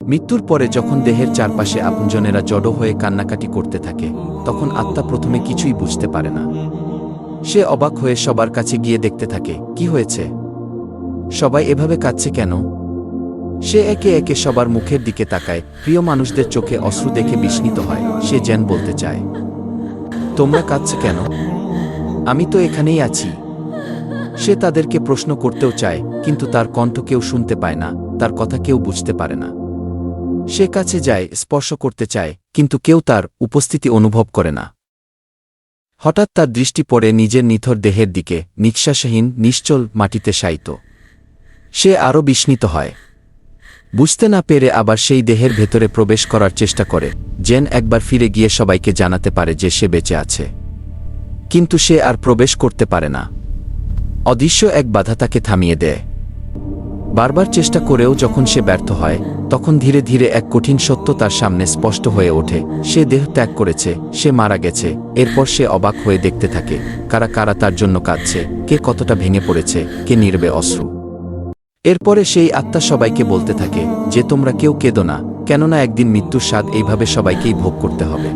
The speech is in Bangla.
মৃত্যুর পরে যখন দেহের চারপাশে আপনজনেরা জড়ো হয়ে কান্নাকাটি করতে থাকে, তখন আত্মা প্রথমে কিছুই বুঝতে পারে না। সে অবাক হয়ে সবার কাছে গিয়ে দেখতে থাকে, কি হয়েছে? সবাই এভাবে কাঁদছে কেন? সে একে একে সবার মুখের দিকে তাকায়, প্রিয় মানুষদের চোখে অশ্রু দেখে বিস্মিত হয়, সে যেন বলতে চায়, তোমরা কাঁদছে কেন? আমি তো এখানেই আছি। সে তাদেরকে প্রশ্ন করতেও চায়, কিন্তু তার কণ্ঠ কেউ শুনতে পায় না, তার কথা কেউ বুঝতে পারে না। সে কাছে যায়, স্পর্শ করতে চায়, কিন্তু কেউ তার উপস্থিতি অনুভব করে না। হঠাৎ তার দৃষ্টি পড়ে নিজের নিথর দেহের দিকে, নিঃশ্বাসহীন, নিশ্চল মাটিতে শায়িত। সে আরও বিস্মিত হয়। বুঝতে না পেরে আবার সেই দেহের ভেতরে প্রবেশ করার চেষ্টা করে জেন একবার ফিরে গিয়ে সবাইকে জানাতে পারে যে সে বেঁচে আছে। কিন্তু সে আর প্রবেশ করতে পারে না। অদৃশ্য এক বাধা তাকে থামিয়ে দেয়। বারবার চেষ্টা করেও যখন সে ব্যর্থ হয় তখন ধীরে ধীরে এক কঠিন সত্য তার সামনে স্পষ্ট হয়ে ওঠে। সে দেহ ত্যাগ করেছে, সে মারা গেছে, এরপর সে অবাক হয়ে দেখতে থাকে, কারা কারা তার জন্য কাঁদছে, কে কতটা ভেঙে পড়েছে, কে নির্বে অশ্রু। এরপরে সেই আত্মা সবাইকে বলতে থাকে, যে তোমরা কেউ কেদো না, কেননা একদিন মৃত্যুর স্বাদ এইভাবে সবাইকেই ভোগ করতে হবে।